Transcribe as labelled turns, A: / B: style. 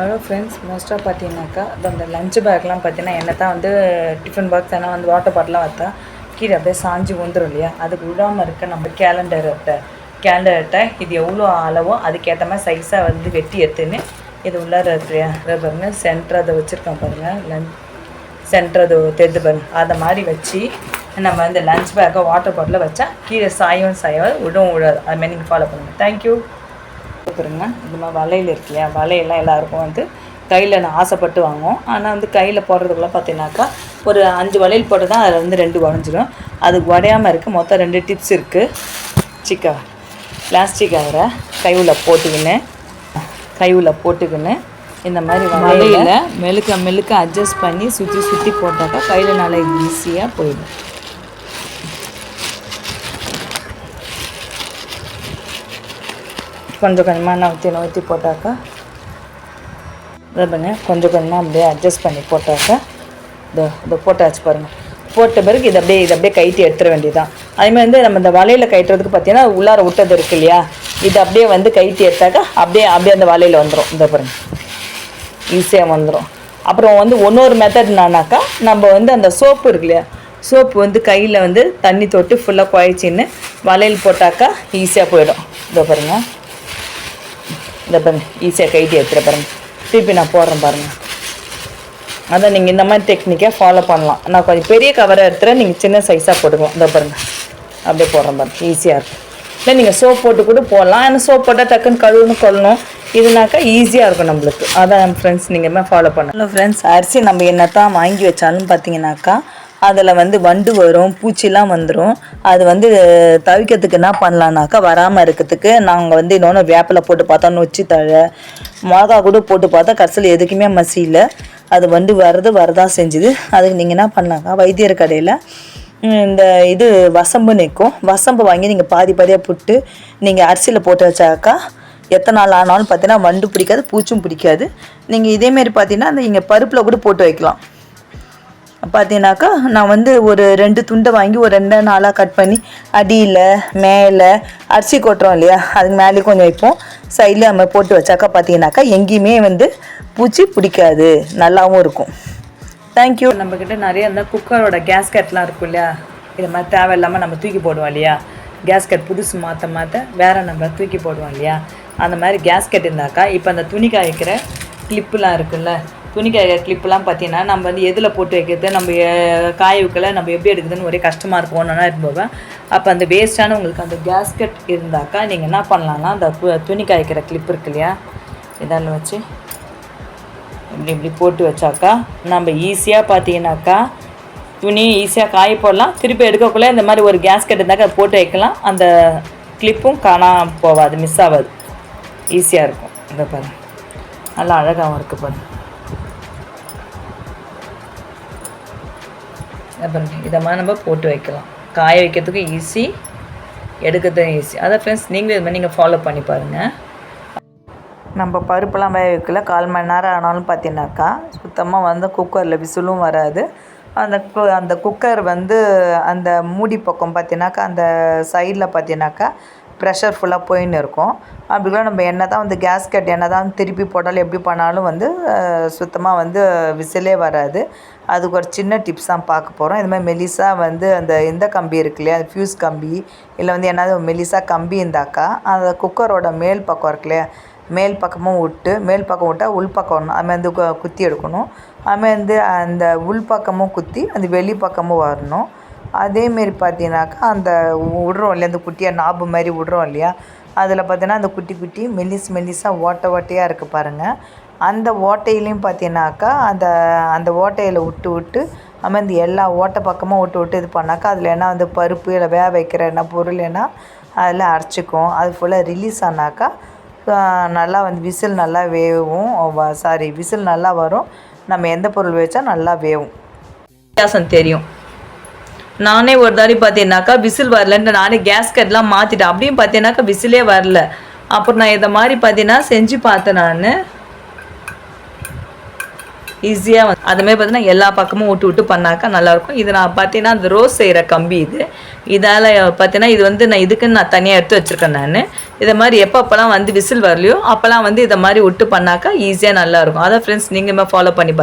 A: Hello friends மோஸ்ட்டாக பார்த்தீங்கன்னாக்கா அந்த லஞ்ச் பேக்லாம் பார்த்தீங்கன்னா என்ன தான் வந்து டிஃபன் பாக்ஸ் ஏன்னா வந்து வாட்டர் பாட்டிலாம் வைத்தா கீழே அப்படியே சாஞ்சி வந்துடும் இல்லையா? அதுக்கு விடாமல் இருக்க நம்ம கேலண்டர் அட்டை கேலண்டர் அட்டை இது எவ்வளோ அளவோ அதுக்கேற்ற மாதிரி சைஸாக வந்து வெட்டி எடுத்துன்னு இது உள்ளார இருக்கு இல்லையா பாருங்கள் சென்டர் அதை வச்சுருக்கேன் பாருங்கள் லஞ்ச் சென்டர் அது தெரிந்து பாருங்க. அதை மாதிரி வச்சு நம்ம வந்து லஞ்ச் பேக்கை வாட்டர் பாட்டில் வச்சா கீழே சாயவும் சாயம் விடவும் விடாது. அது மாதிரி நீங்கள் ஃபாலோ பண்ணுங்கள் தேங்க்யூ பாருங்க. இந்த மாதிரி வளையல் இருக்கு இல்லையா? வளையல்லாம் எல்லாருக்கும் வந்து கையில் நான் ஆசைப்பட்டு வாங்குவோம். ஆனால் வந்து கையில் போடுறதுக்குள்ள பார்த்தீங்கன்னாக்கா ஒரு அஞ்சு வளையல் போட்டு தான் அதில் வந்து ரெண்டு உடஞ்சிடும் அது உடையாமல் இருக்குது மொத்தம் ரெண்டு டிப்ஸ் இருக்குது சிக்கா பிளாஸ்டிக் கவரை கைவில் போட்டுக்கின்னு கைவில் போட்டுக்கின்னு இந்த மாதிரி வலையில் மெழுக்க மெழுக்க அட்ஜஸ்ட் பண்ணி சுற்றி சுற்றி போட்டாக்கா கையில் நல்லா ஈஸியாக போயிடும். கொஞ்சம் கொஞ்சமாக நவுத்தி நவுத்தி போட்டாக்கா. பாருங்க கொஞ்சம் கொஞ்சமாக அப்படியே அட்ஜஸ்ட் பண்ணி போட்டாக்கா. இதோ இதோ போட்டாச்சு பாருங்கள் போட்ட பிறகு இதை அப்படியே இதை அப்படியே கைட்டி எடுத்துட வேண்டியதுதான். அதுமாதிரி வந்து நம்ம இந்த வலையில் கட்டுறதுக்கு பார்த்தீங்கன்னா உள்ளார விட்டது இருக்கு இல்லையா? இது அப்படியே வந்து கைட்டி எடுத்தாக்கா அப்படியே அப்படியே அந்த வலையில் வந்துடும் இந்த பாருங்க. ஈஸியாக வந்துடும் அப்புறம் வந்து ஒன்றொரு மெத்தட் என்னன்னாக்கா நம்ம வந்து அந்த சோப்பு இருக்கு இல்லையா? சோப்பு வந்து கையில் வந்து தண்ணி தொட்டு ஃபுல்லாக குழைச்சின்னு வலையில் போட்டாக்கா ஈஸியாக போயிடும். இதோ பாருங்கள் இந்த பாருங்க ஈஸியாக கைட்டி எடுத்துகிற பாருங்க திருப்பி நான் போடுறேன் பாருங்கள் அதான் நீங்கள் இந்த மாதிரி டெக்னிக்கை ஃபாலோ பண்ணலாம். நான் கொஞ்சம் பெரிய கவரை எடுத்துகிறேன் நீங்கள் சின்ன சைஸாக போட்டுக்கலாம் இந்த பாருங்க. அப்படியே போடுறேன் பாருங்க. ஈஸியாக இருக்கும். இல்லை நீங்கள் சோப் போட்டு கூட போடலாம். ஆனால் சோப் போட்டால் டக்குன்னு கழுவுன்னு கொள்ளணும். இதுனாக்கா ஈஸியாக இருக்கும் நம்மளுக்கு. அதான் ஃப்ரெண்ட்ஸ் நீங்கள் ஃபாலோ பண்ணலாம். ஃப்ரெண்ட்ஸ் அரிசி நம்ம என்ன தான் வாங்கி வச்சாலும் பார்த்தீங்கன்னாக்கா அதில் வந்து வண்டு வரும் பூச்சிலாம் வந்துடும் அது வந்து தவிக்கிறதுக்கு என்ன பண்ணலான்னாக்கா வராமல் இருக்கிறதுக்கு நாங்கள் வந்து இன்னொன்று வேப்பில் போட்டு பார்த்தா நொச்சி தழை மிளகா கூட போட்டு பார்த்தா கடைசியில் எதுக்குமே மசியல அது வந்து வர்றது வரதா செஞ்சுது. அதுக்கு நீங்கள் என்ன பண்ணலாக்கா வைத்தியர் கடையில் இந்த இது வசம்பு நிற்கும் வசம்பு வாங்கி நீங்கள் பாதி பாதியாக புட்டு நீங்கள் அரிசியில் போட்டு வச்சாக்கா எத்தனை நாள் ஆனாலும் பார்த்தீங்கன்னா வண்டு பிடிக்காது பூச்சும் பிடிக்காது. நீங்கள் இதேமாரி பார்த்தீங்கன்னா அந்த இங்கே பருப்பில் கூட போட்டு வைக்கலாம். பார்த்தீங்கன்னாக்கா நான் வந்து ஒரு ரெண்டு துண்டை வாங்கி ஒரு ரெண்டு நாளாக கட் பண்ணி அடியில் மேலே அரிசி கொட்டுறோம் இல்லையா? அதுக்கு மேலே கொஞ்சம் வைப்போம். சைடில் நம்ம போட்டு வச்சாக்கா பார்த்தீங்கன்னாக்கா எங்கேயுமே வந்து பூச்சி பிடிக்காது. நல்லாவும் இருக்கும். தேங்க்யூ நம்மக்கிட்ட நிறைய இந்த குக்கரோட கேஸ்கெட்லாம் இருக்கும் இல்லையா? இது மாதிரி தேவையில்லாமல் நம்ம தூக்கி போடுவோம் இல்லையா? கேஸ்கெட் புதுசு மாற்ற மாற்ற வேறு நம்ம தூக்கி போடுவோம் இல்லையா? அந்த மாதிரி கேஸ்கெட் இருந்தாக்கா இப்போ அந்த துணி காய்க்கிற கிளிப்புலாம் இருக்குல்ல துணி காய்க்கிற கிளிப்புலாம் பார்த்தீங்கன்னா நம்ம வந்து எதில் போட்டு வைக்கிறது நம்ம எ- காய வைக்கல நம்ம எப்படி எடுக்குதுன்னு ஒரே கஷ்டமாக இருக்கும். ஒன்றா போவேன் அப்போ அந்த வேஸ்ட்டான உங்களுக்கு அந்த கேஸ்கெட் இருந்தாக்கா நீங்கள் என்ன பண்ணலாம்னா அந்த துணி காய்க்கிற கிளிப் இருக்கு இல்லையா? இதால் வச்சு இப்படி இப்படி போட்டு வச்சாக்கா நம்ம ஈஸியாக பார்த்தீங்கன்னாக்கா துணி ஈஸியாக காய போடலாம். திருப்பி எடுக்கக்குள்ளே இந்த மாதிரி ஒரு கேஸ்கெட் இருந்தாக்கா அதை போட்டு வைக்கலாம். அந்த கிளிப்பும் காணாமல் போகாது மிஸ் ஆகாது ஈஸியாக இருக்கும். இந்த பாருங்க. நல்லா அழகாகவும் இருக்குது பாருங்கள் இதை இதை மாதிரி நம்ம போட்டு வைக்கலாம். காய வைக்கிறதுக்கும் ஈஸி எடுக்கிறதுக்கும் ஈஸி அதான் ஃப்ரெண்ட்ஸ் நீங்களும் இது மாதிரி நீங்கள் ஃபாலோ பண்ணி பாருங்கள் நம்ம பருப்பெல்லாம் வேக வைக்கல. கால் மணி நேரம் ஆனாலும் பார்த்தீங்கன்னாக்கா சுத்தமாக வந்து குக்கரில் விசிலும் வராது. அந்த கு- அந்த குக்கர் வந்து அந்த மூடி பக்கம் பார்த்தீங்கன்னாக்கா அந்த சைடில் பார்த்தீங்கன்னாக்கா ப்ரெஷர் ஃபுல்லாக போயின்னு இருக்கும். அப்படிலாம் நம்ம என்ன தான் வந்து கேஸ்கட் என்ன தான் திருப்பி போட்டாலும் எப்படி பண்ணாலும் வந்து சுத்தமாக வந்து விசிலே வராது. அதுக்கு ஒரு சின்ன டிப்ஸ் தான் பார்க்க போகிறோம் இது மாதிரி வந்து அந்த இந்த கம்பி இருக்கு இல்லையா? ஃப்யூஸ் கம்பி. இல்லை வந்து என்னது மெலிசாக கம்பி இருந்தாக்கா அந்த குக்கரோட மேல் பக்கம் இருக்கு இல்லையா? மேல் பக்கமும் விட்டு மேல் பக்கம் விட்டால் உள் பக்கம் வரணும். அது மாதிரி குத்தி எடுக்கணும். அதுமாதிரி வந்து அந்த உள் பக்கமும் குத்தி அந்த வெளி பக்கமும் வரணும். அதேமாரி பார்த்தீங்கன்னாக்கா அந்த விடுறோம் இல்லையா அந்த குட்டியாக நாபு மாதிரி விடுறோம் இல்லையா அதில் பார்த்தீங்கன்னா அந்த குட்டி குட்டி மெல்லிஸ் மெல்லிஸாக ஓட்டை ஓட்டையாக இருக்குது பாருங்கள் அந்த ஓட்டையிலையும் பார்த்தீங்கன்னாக்கா அந்த அந்த ஓட்டையில் விட்டு விட்டு அதுமாதிரி இந்த எல்லா ஓட்டை பக்கமும் விட்டு விட்டு இது பண்ணாக்கா அதில் என்ன வந்து பருப்பு இல்லை வேக வைக்கிற என்ன பொருள் என்ன அதில் அரைச்சிக்கும். அது ஃபுல்லாக ரிலீஸ் ஆனாக்கா நல்லா வந்து விசில் நல்லா வேவும். சாரி விசில் நல்லா வரும். நம்ம எந்த பொருள் வச்சா நல்லா வேவும். வித்தியாசம் தெரியும். நானே ஒரு தாடி பார்த்தீங்கன்னாக்கா விசில் வரலன்ட்டு நானே கேஸ்கட்லாம் மாற்றிட்டேன் அப்படியும் பார்த்தீங்கன்னாக்கா விசிலே வரல. அப்புறம் நான் இதை மாதிரி பார்த்தீங்கன்னா செஞ்சு பார்த்தேன் நான். ஈஸியாக அதுமாதிரி பார்த்தீங்கன்னா எல்லா பக்கமும் விட்டு விட்டு பண்ணாக்கா நல்லாயிருக்கும். இது நான் பார்த்தீங்கன்னா அந்த ரோஸ் செய்கிற கம்பி இது. இதால் பார்த்தீங்கன்னா இது வந்து நான் இதுக்குன்னு நான் தனியாக எடுத்து வச்சுருக்கேன் நான். இதை மாதிரி எப்போ அப்போலாம் வந்து விசில் வரலையோ அப்போல்லாம் வந்து இதை மாதிரி விட்டு பண்ணாக்கா ஈஸியாக நல்லாயிருக்கும். அதான் ஃப்ரெண்ட்ஸ் நீங்கள் ஃபாலோ பண்ணி பாருங்கள்